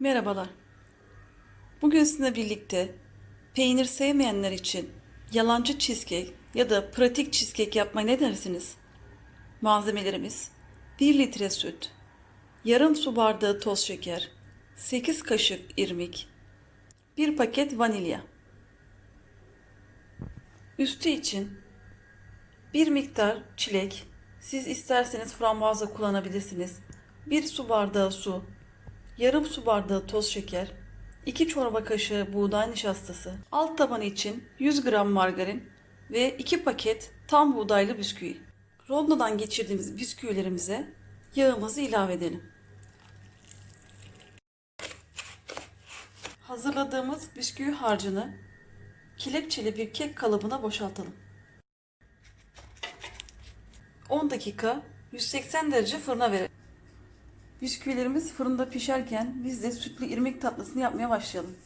Merhabalar. Bugün sizinle birlikte peynir sevmeyenler için yalancı cheesecake ya da pratik cheesecake yapmayı ne dersiniz? Malzemelerimiz 1 litre süt, yarım su bardağı toz şeker, 8 kaşık irmik, 1 paket vanilya. Üstü için bir miktar çilek, siz isterseniz frambuazla kullanabilirsiniz. 1 su bardağı su, yarım su bardağı toz şeker, 2 çorba kaşığı buğday nişastası, alt tabanı için 100 gram margarin ve 2 paket tam buğdaylı bisküvi. Rondodan geçirdiğimiz bisküvilerimize yağımızı ilave edelim. Hazırladığımız bisküvi harcını kelepçeli bir kek kalıbına boşaltalım. 10 dakika 180 derece fırına verelim. Bisküvilerimiz fırında pişerken biz de sütlü irmik tatlısını yapmaya başlayalım.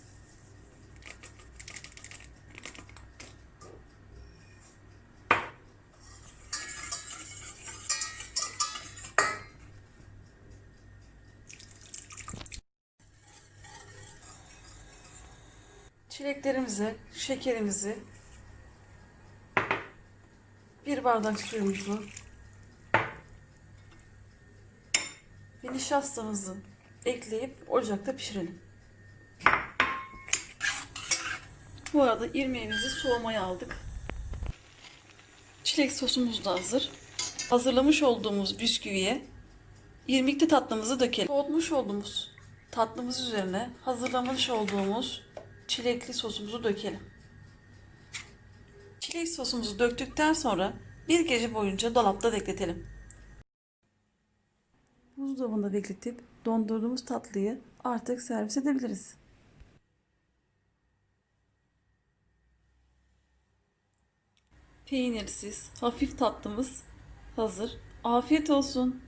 Çileklerimize şekerimizi bir bardak suyumuzu ve nişastamızı ekleyip ocakta pişirelim. Bu arada irmiğimizi soğumaya aldık. Çilek sosumuz da hazır. Hazırlamış olduğumuz bisküviye irmikli tatlımızı dökelim. Soğutmuş olduğumuz tatlımız üzerine hazırlamış olduğumuz çilekli sosumuzu dökelim. Çilek sosumuzu döktükten sonra bir gece boyunca dolapta bekletelim. Buzdolabında bekletip dondurduğumuz tatlıyı artık servis edebiliriz. Peynirsiz, hafif tatlımız hazır. Afiyet olsun.